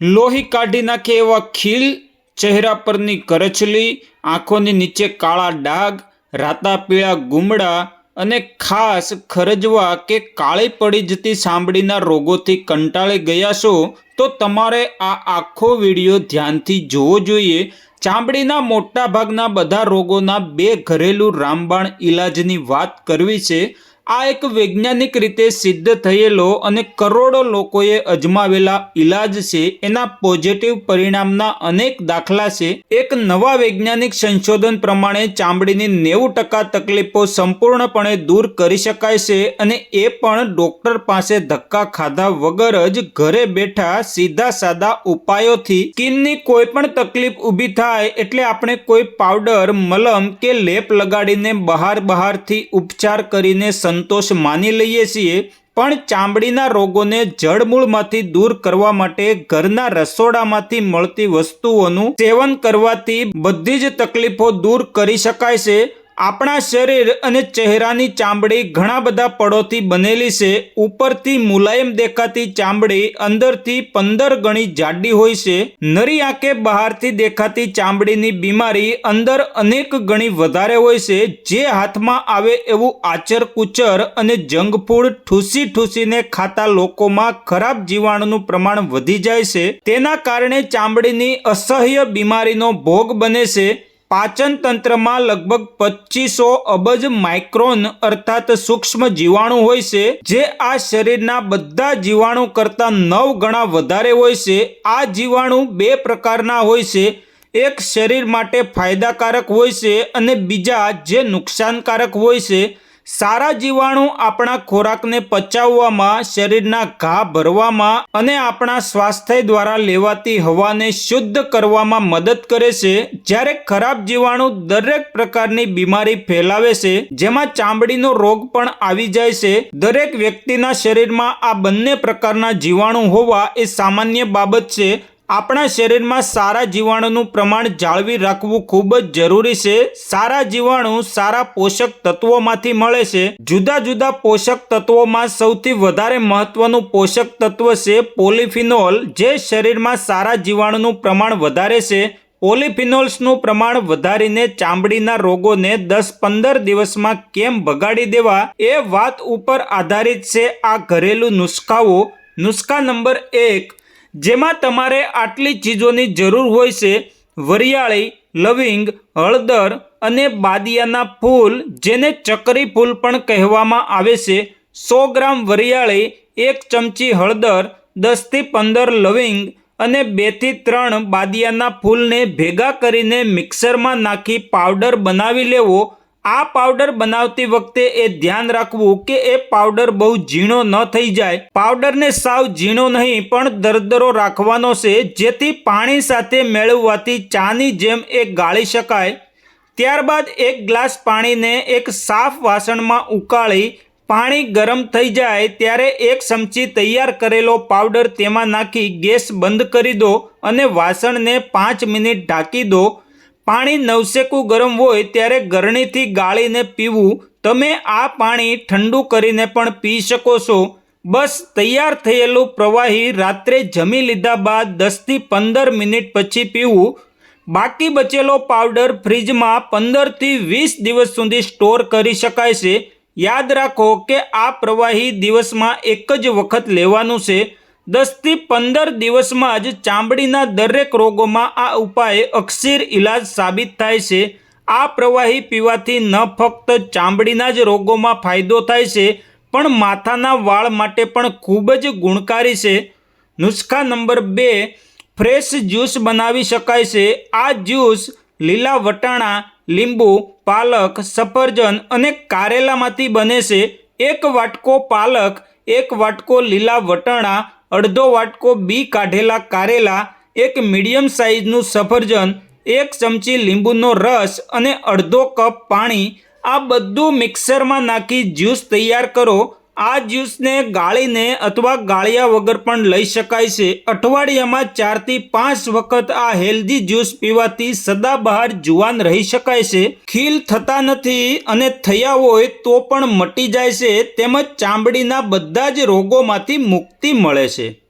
લોહી કાઢી નાખે એવા ખીલ ચહેરા પરની કરચલી, આંખોની નીચે કાળા ડાઘ રાતા પીળા ગુમડા અને ખાસ ખરજવા કે કાળી પડી જતી સાંભળીના રોગોથી કંટાળી ગયા છો તો તમારે આ આખો વીડિયો ધ્યાનથી જોવો જોઈએ. ચામડીના મોટા ભાગના બધા રોગોના બે ઘરેલું રામબાણ ઈલાજની વાત કરવી છે. આ એક વૈજ્ઞાનિક રીતે સિદ્ધ થયેલો અને કરોડો લોકોએ અજમાવેલા ઈલાજ છે. એના પોઝિટિવ પરિણામના અનેક દાખલા છે. એક નવા વૈજ્ઞાનિક સંશોધન પ્રમાણે ચામડીની નેવું ટકા તકલીફો સંપૂર્ણપણે દૂર કરી શકાય છે અને એ પણ ડોક્ટર પાસે ધક્કા ખાધા વગર જ ઘરે બેઠા સીધા સાદા ઉપાયોથી. સ્કિનની કોઈ પણ તકલીફ ઊભી થાય એટલે આપણે કોઈ પાવડર, મલમ કે લેપ લગાડીને બહાર બહારથી ઉપચાર કરીને સંતોષ માની લઈએ છીએ, પણ ચામડીના રોગોને જડમૂળમાંથી દૂર કરવા માટે ઘરના રસોડામાંથી મળતી વસ્તુઓનું સેવન કરવાથી બધી જ તકલીફો દૂર કરી શકાય છે. આપણા શરીર અને ચહેરાની ચામડી ઘણા બધા પડોથી બનેલી છે. ઉપરથી મુલાયમ દેખાતી ચામડી અંદરથી પંદર ગણી જાડી હોય છે. નરી આંખે બહારથી દેખાતી ચામડીની બીમારી અંદર અનેક ગણી વધારે હોય છે. જે હાથમાં આવે એવું આચર કુચર અને જંક ફૂડ ઠૂસી ઠૂસીને ખાતા લોકોમાં ખરાબ જીવાણુનું પ્રમાણ વધી જાય છે. તેના કારણે ચામડીની અસહ્ય બીમારીનો ભોગ બને છે. પાચન તંત્રમાં લગભગ પચીસો અબજ માઇક્રોન અર્થાત સૂક્ષ્મ જીવાણુ હોય છે, જે આ શરીરના બધા જીવાણુ કરતાં નવ ગણા વધારે હોય છે. આ જીવાણુ બે પ્રકારના હોય છે. એક શરીર માટે ફાયદાકારક હોય છે અને બીજા જે નુકસાનકારક હોય છે. સારા જીવાણુ આપણા ખોરાકને પચાવવામાં, શરીરના ઘા ભરવામાં અને આપણા સ્વાસ્થ્ય દ્વારા લેવાતી હવાને શુદ્ધ કરવામાં મદદ કરે છે. જ્યારે ખરાબ જીવાણુ દરેક પ્રકારની બીમારી ફેલાવે છે, જેમાં ચામડીનો રોગ પણ આવી જાય છે. દરેક વ્યક્તિના શરીરમાં આ બંને પ્રકારના જીવાણુ હોવા એ સામાન્ય બાબત છે. આપણા શરીરમાં સારા જીવાણુનું પ્રમાણ જાળવી રાખવું ખૂબ જ જરૂરી છે. સારા જીવાણુ સારા પોષક તત્વોમાંથી મળે છે. જુદા જુદા પોષક તત્વોમાં સૌથી વધારે મહત્વનું પોષક તત્વ છે પોલિફિનોલ, જે શરીરમાં સારા જીવાણુનું પ્રમાણ વધારે છે. પોલિફિનોલ્સનું પ્રમાણ વધારીને ચામડીના રોગોને દસ પંદર દિવસમાં કેમ ભગાડી દેવા એ વાત ઉપર આધારિત છે આ ઘરેલું નુસ્ખાઓ. નુસ્ખા નંબર એક જેમાં તમારે આટલી ચીજોની જરૂર હોય છે. વરિયાળી, લવિંગ, હળદર અને બાદિયાના ફૂલ, જેને ચકરી ફૂલ પણ કહેવામાં આવે છે. સો ગ્રામ વરિયાળી, એક ચમચી હળદર દસથી પંદર લવિંગ અને બેથી ત્રણ બાદિયાના ફૂલને ભેગા કરીને મિક્સરમાં નાખી પાવડર બનાવી લેવો. આ પાવડર બનાવતી વખતે એ ધ્યાન રાખવું કે એ પાવડર બહુ ઝીણો ન થઈ જાય. પાવડરને સાવ ઝીણો નહીં, પણ દરદરો રાખવાનો છે, જેથી પાણી સાથે મેળવવાથી ચાની જેમ એ ગાળી શકાય. ત્યારબાદ એક ગ્લાસ પાણીને એક સાફ વાસણમાં ઉકાળી પાણી ગરમ થઈ જાય, ત્યારે એક ચમચી તૈયાર કરેલો પાવડર તેમાં નાખી ગેસ બંધ કરી દો અને વાસણને પાંચ મિનિટ ઢાંકી દો. પાણી નવસેકું ગરમ હોય ત્યારે ગરણીથી ગાળીને પીવું. તમે આ પાણી ઠંડુ કરીને પણ પી શકો છો. બસ તૈયાર થયેલું પ્રવાહી રાત્રે જમી લીધા બાદ દસથી પંદર મિનિટ પછી પીવું. બાકી બચેલો પાવડર ફ્રીજમાં પંદરથી વીસ દિવસ સુધી સ્ટોર કરી શકાય છે. યાદ રાખો કે આ પ્રવાહી દિવસમાં એક જ વખત લેવાનું છે. દસથી પંદર દિવસમાં જ ચામડીના દરેક રોગોમાં આ ઉપાય અક્ષીર ઇલાજ સાબિત થાય છે. આ પ્રવાહી પીવાથી ન ફક્ત ચામડીના જ રોગોમાં ફાયદો થાય છે, પણ માથાના વાળ માટે પણ ખૂબ જ ગુણકારી છે. નુસ્ખા નંબર બે, ફ્રેશ જ્યુસ બનાવી શકાય છે. આ જ્યુસ લીલા વટાણા, લીંબુ, પાલક, સફરજન અને કારેલામાંથી બને છે. એક વાટકો પાલક, એક વાટકો લીલા વટાણા અડધો વાટકો બી કાઢેલા કારેલા, એક મીડિયમ સાઇઝનું સફરજન, એક ચમચી લીંબુનો રસ અને અડધો કપ પાણી, આ બધું મિક્સરમાં નાખી જ્યુસ તૈયાર કરો. આ જ્યુસને ગાળીને અથવા ગાળ્યા વગર પણ લઈ શકાય છે. અઠવાડિયામાં ચારથી પાંચ વખત આ હેલ્ધી જ્યુસ પીવાથી સદાબહાર જુવાન રહી શકાય છે. ખીલ થતા નથી અને થયા હોય તો પણ મટી જાય છે. તેમજ ચામડીના બધા જ રોગોમાંથી મુક્તિ મળે છે.